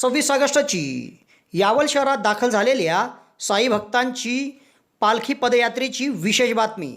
सव्वीस ऑगस्टची. यावल शहरात दाखल झालेल्या साई भक्तांची पालखी पदयात्रेची विशेष बातमी.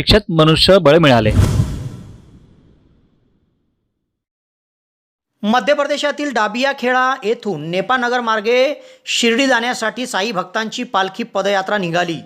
प्रशिक्षित मनुष्यबळ मिळाले. मध्य प्रदेशातील डाबिया खेळा येथून नेपानगर मार्गे शिर्डी जाण्यासाठी साई भक्तांची पालखी पदयात्रा निघाली.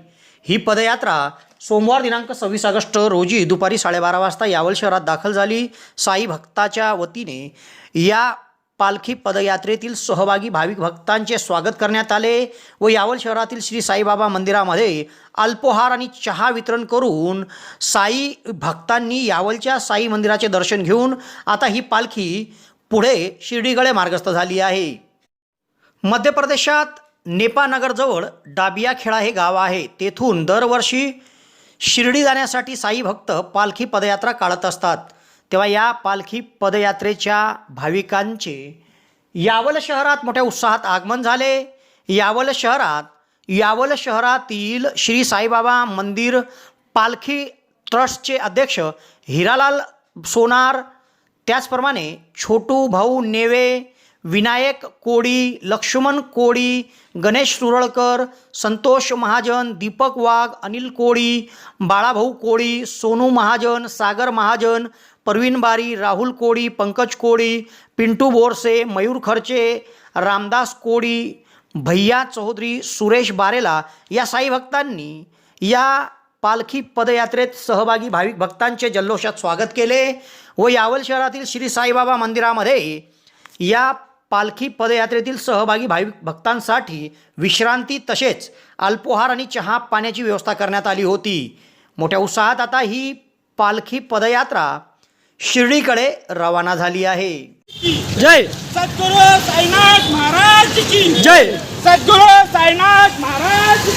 ही पदयात्रा सोमवार दिनांक सव्वीस ऑगस्ट रोजी दुपारी साडेबारा वाजता यावल शहरात दाखल झाली. साई भक्ताच्या वतीने या पालखी पदयात्रेतील सहभागी भाविक भक्तांचे स्वागत करण्यात आले व यावल शहरातील श्री साईबाबा मंदिरामध्ये अल्पोहार आणि चहा वितरण करून साई भक्तांनी यावलच्या साई मंदिराचे दर्शन घेऊन आता ही पालखी पुढे शिर्डीकडे मार्गस्थ झाली आहे. मध्य प्रदेशात नेपानगरजवळ डाबियाखेडा हे गाव आहे. तेथून दरवर्षी शिर्डी जाण्यासाठी साई भक्त पालखी पदयात्रा काढत असतात. तेव्हा या पालखी पदयात्रेच्या भाविकांचे यावल शहरात मोठ्या उत्साहात आगमन झाले. यावल शहरात यावल शहरातील श्री साईबाबा मंदिर पालखी ट्रस्टचे अध्यक्ष हिरालाल सोनार त्याचप्रमाणे छोटू भाऊ नेवे विनायक कोडी लक्ष्मण कोडी गणेश सुरळकर संतोष महाजन दीपक वाघ अनिल कोळी बाळाभाऊ कोळी सोनू महाजन सागर महाजन परवीन बारी राहुल कोळी पंकज कोळी पिंटू बोरसे मयूर खर्चे रामदास कोळी भैया चौधरी सुरेश बारेला या साई भक्तांनी या पालखी पदयात्रेत सहभागी भाविक भक्तांचे जल्लोषात स्वागत केले व यावल शहरातील श्री साईबाबा मंदिरामध्ये या पालखी पदयात्रेतील सहभागी भाविक भक्तांसाठी विश्रांती तसेच अल्पोहार आणि चहा पाण्याची व्यवस्था करण्यात आली होती. मोठ्या उत्साहात आता ही पालखी पदयात्रा शिर्डीकडे रवाना झाली आहे. जय. सद्गुरु साईनाथ महाराज की जय. सद्गुरु साईनाथ महाराज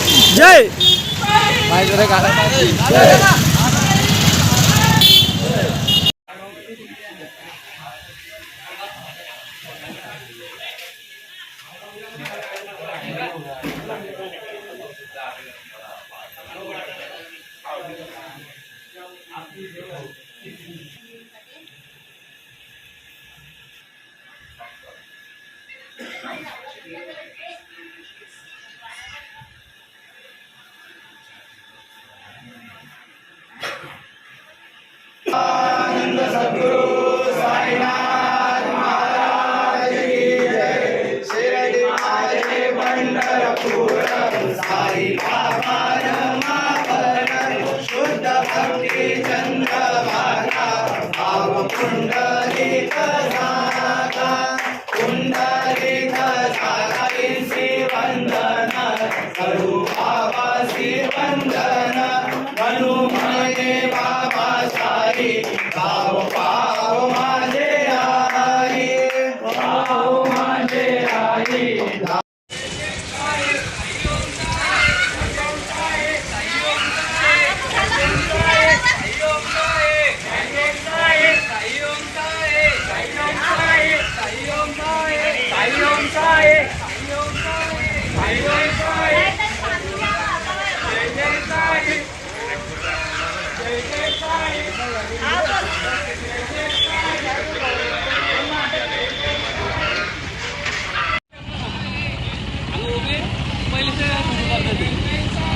की जय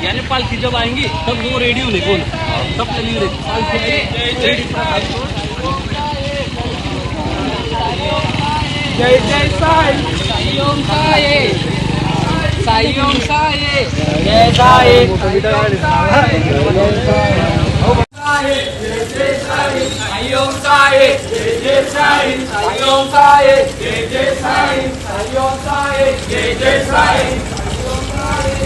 यानी पालखी जब आएंगी तब वो रेडी होने कौन सब चलेंगे पालखी रेडी जय जय साई साई ओम साई साई ओम साई जय साई साई ओम साई जय जय साई। साई ओम साई जय जय साई साई ओम साई जय जय साई।